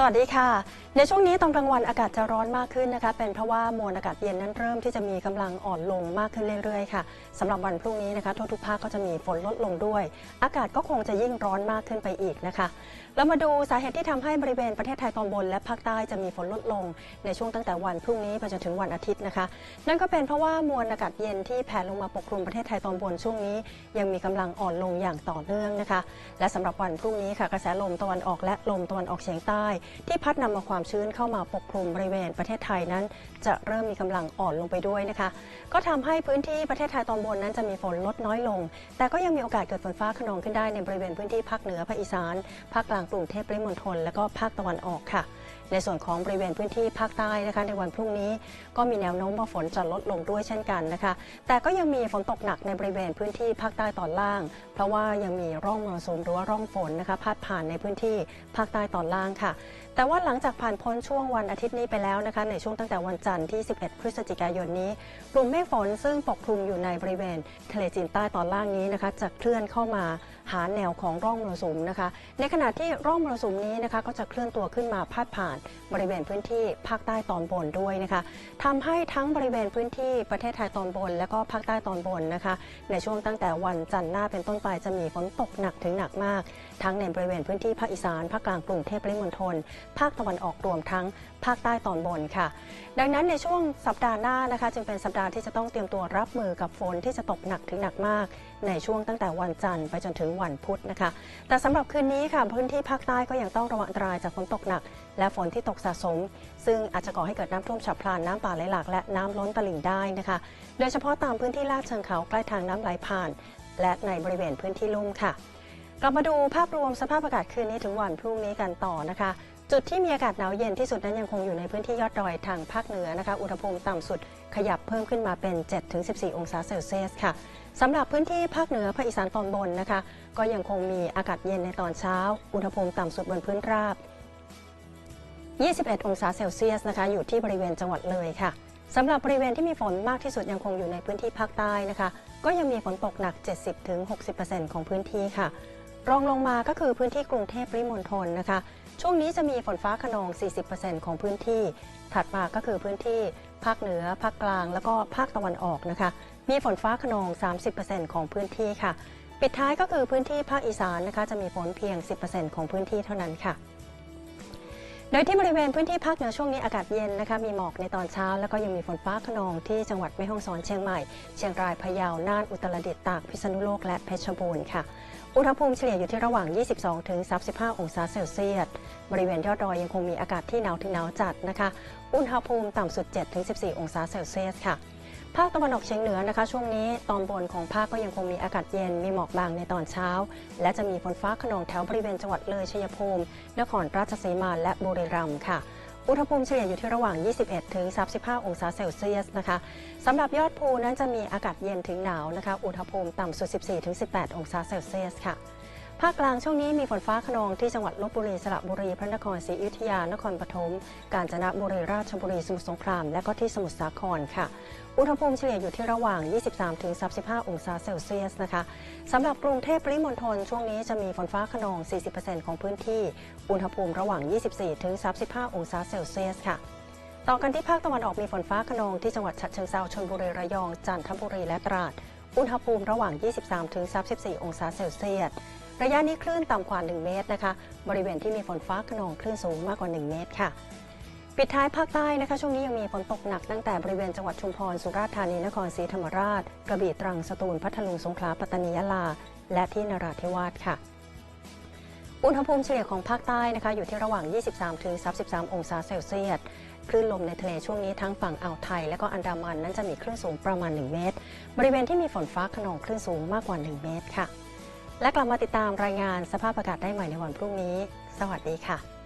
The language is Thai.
สวัสดีค่ะ ในช่วงนี้ตอนกลางวันอากาศจะร้อนมากขึ้นนะคะ เป็นเพราะว่ามวลอากาศเย็นนั้นเริ่มที่จะมีกำลังอ่อนลงมากขึ้นเรื่อยๆค่ะสำหรับวันพรุ่งนี้นะคะทั่วทุกภาคก็จะมีฝนลดลงด้วย อากาศก็คงจะยิ่งร้อนมากขึ้นไปอีกนะคะ เรามาดูสาเหตุที่ทำให้บริเวณประเทศไทยตอนบน และภาคใต้จะมีฝนลดลง ในช่วงตั้งแต่วันพรุ่งนี้ไปจนถึงวันอาทิตย์นะคะ นั่นก็เป็นเพราะว่ามวลอากาศเย็นที่แผ่ลงมาปกคลุมประเทศไทยตอนบนช่วงนี้ ยังมีกำลังอ่อนลงอย่างต่อเนื่องนะคะ และสำหรับวันพรุ่งนี้ค่ะกระแสลมตะวันออกและลมตะวันออกเฉียงใต้ ที่พัดนำมาความชื้นเข้ามาปกคลุมบริเวณประเทศไทยนั้น จะเริ่มมีกำลังอ่อนลงไปด้วยนะคะ ก็ทำให้พื้นที่ประเทศไทยตอนบนนั้นจะมีฝนลดน้อยลง แต่ก็ยังมีโอกาสเกิดฝนฟ้าขนองขึ้นได้ในบริเวณพื้นที่ภาคเหนือภาคอีสานภาคกลางกรุงเทพปริมณฑลและก็ภาคตะวันออกค่ะ ในส่วนของบริเวณพื้นที่ภาคใต้นะคะ ในวันพรุ่งนี้ก็มีแนวโน้มว่าฝนจะลดลงด้วยเช่นกันนะคะ แต่ก็ยังมีฝนตกหนักในบริเวณพื้นที่ภาคใต้ตอนล่าง เพราะว่ายังมีร่องมรสุมหรือว่าร่องฝนนะคะพาดผ่านในพื้นที่ภาคใต้ตอนล่างค่ะ แต่ว่าหลังจากผ่านพ้นช่วงวันอาทิตย์นี้ไปแล้วนะคะ ในช่วงตั้งแต่วันจันทร์ที่ 11 พฤศจิกายนนี้ กลุ่มเมฆฝนซึ่งปกคลุมอยู่ในบริเวณทะเลจีนใต้ตอนล่างนี้นะคะ จะเคลื่อนเข้ามาหาแนวของร่องมรสุมนะคะ ในขณะที่ร่องมรสุมนี้นะคะ ก็จะเคลื่อนตัวขึ้นมาพาดผ่านบริเวณพื้นที่ภาคใต้ตอนบนด้วยนะคะทำให้ทั้งบริเวณพื้นที่ประเทศไทยตอนบน และก็ภาคใต้ตอนบนนะคะ ในช่วงตั้งแต่วันจันทร์หน้าเป็นต้นไปจะมีฝนตกหนักถึงหนักมาก ทั้งในบริเวณพื้นที่ภาคอีสานภาคกลางกรุงเทพปริมณฑลภาคตะวันออกรวมทั้งภาคใต้ตอนบนค่ะ ดังนั้นในช่วงสัปดาห์หน้านะคะ จึงเป็นสัปดาห์ที่จะต้องเตรียมตัวรับมือกับฝนที่จะตกหนักถึงหนักมาก ในช่วงตั้งแต่วันจันทร์ไปจนถึงวันพุธนะคะ แต่สำหรับคืนนี้ค่ะพื้นที่ภาคใต้ก็ยังต้องระวังอันตรายจากฝนตกหนัก และฝนที่ตกสะสม ซึ่งอาจจะก่อให้เกิดน้ำท่วมฉับพลันน้ำป่าไหลหลากและน้ำล้นตลิ่งได้นะคะ โดยเฉพาะตามพื้นที่ลาดเชิงเขาใกล้ทางน้ำไหลผ่าน และในบริเวณพื้นที่ลุ่มค่ะกลับมาดูภาพรวมสภาพอากาศคืนนี้ถึงวันพรุ่งนี้กันต่อนะคะ จุดที่มีอากาศหนาวเย็นที่สุดนั้นยังคงอยู่ในพื้นที่ยอดดอยทางภาคเหนือนะคะ อุณหภูมิต่ำสุดขยับเพิ่มขึ้นมาเป็น 7-14 องศาเซลเซียสค่ะสำหรับพื้นที่ภาคเหนือภาคอีสานตอนบนนะคะ ก็ยังคงมีอากาศเย็นในตอนเช้า อุณหภูมิต่ำสุดบนพื้นราบ 21 องศาเซลเซียสนะคะ อยู่ที่บริเวณจังหวัดเลยค่ะสำหรับบริเวณที่มีฝนมากที่สุดยังคงอยู่ในพื้นที่ภาคใต้นะคะ ก็ยังมีฝนตกหนัก 70-60%ของพื้นที่ค่ะ รองลงมาก็คือพื้นที่กรุงเทพปริมณฑลนะคะ ช่วงนี้จะมีฝนฟ้าขนอง 40%ของพื้นที่ ถัดมาก็คือพื้นที่ภาคเหนือ ภาคกลาง แล้วก็ภาคตะวันออกนะคะ มีฝนฟ้าขนอง 30%ของพื้นที่ค่ะ ปิดท้ายก็คือพื้นที่ภาคอีสานนะคะ จะมีฝนเพียง 10%ของพื้นที่เท่านั้นค่ะ โดยที่บริเวณพื้นที่ภาคเหนือช่วงนี้อากาศเย็นนะคะมีหมอกในตอนเช้า แล้วก็ยังมีฝนฟ้าขนองที่จังหวัดแม่ฮ่องสอนเชียงใหม่ เชียงรายพะเยาน่านอุตรดิตถ์ตากพิษณุโลกและเพชรบูรณ์ค่ะ อุณหภูมิเฉลี่ยอยู่ที่ระหว่าง 22ถึง35 องศาเซลเซียสบริเวณยอดดอยยังคงมีอากาศที่หนาวถึงหนาวจัดนะคะ อุณหภูมิต่ำสุด7ถึง14 องศาเซลเซียสค่ะ ภาคตะวันออกเฉียงเหนือนะคะ ช่วงนี้ตอนบนของภาคก็ยังคงมีอากาศเย็นมีหมอกบางในตอนเช้า และจะมีฝนฟ้าขนองแถวบริเวณจังหวัดเลยชัยภูมิ นครราชสีมาและบุรีรัมย์ค่ะอุณหภูมิเฉลี่ยอยู่ที่ระหว่าง 21 ถึง 35 องศาเซลเซียสนะคะสำหรับยอดภูนั้นจะมีอากาศเย็นถึงหนาวนะคะ อุณหภูมิต่ำสุด 14 ถึง 18 องศาเซลเซียสค่ะ ภาคกลางช่วงนี้มีฝนฟ้าขนองที่จังหวัดลบบุรีสระบุรีพระนครศรีอยุธยานครปฐมกาญจนบุรีราชบุรีสมุทรสงคราม และก็ที่สมุทรสาครค่ะ อุณหภูมิเฉลี่ยอยู่ที่ระหว่าง 23-35 องศาเซลเซียสนะคะสำหรับกรุงเทพปริมณฑลช่วงนี้จะมีฝนฟ้าขนอง 40%ของพื้นที่ อุณหภูมิระหว่าง 24-35 องศาเซลเซียสค่ะต่อกันที่ภาคตะวันออกมีฝนฟ้าขนองที่จังหวัดฉะเชิงเทราชลบุรีระยอง จันทบุรีและตราด อุณหภูมิระหว่าง 23-34 องศาเซลเซียส ระยะนี้คลื่นต่ำกว่า 1 เมตรนะคะ บริเวณที่มีฝนฟ้าขนองคลื่นสูงมากกว่า 1 เมตรค่ะ ปิดท้ายภาคใต้นะคะ ช่วงนี้ยังมีฝนตกหนักตั้งแต่บริเวณจังหวัดชุมพร สุราษฎร์ธานี นครศรีธรรมราช กระบี่ ตรัง สตูล พัทลุง สงขลา ปัตตานี ยะลา และที่นราธิวาสค่ะ อุณหภูมิเฉลี่ยของภาคใต้นะคะ อยู่ที่ระหว่าง 23-33 องศาเซลเซียสคลื่นลมในทะเลช่วงนี้ทั้งฝั่งอ่าวไทย และก็อันดามันนั้นจะมีคลื่นสูงประมาณ 1 เมตร บริเวณที่มีฝนฟ้าขนองคลื่นสูงมากกว่า 1 เมตรค่ะ และกลับมาติดตามรายงานสภาพอากาศได้ใหม่ในวันพรุ่งนี้ สวัสดีค่ะ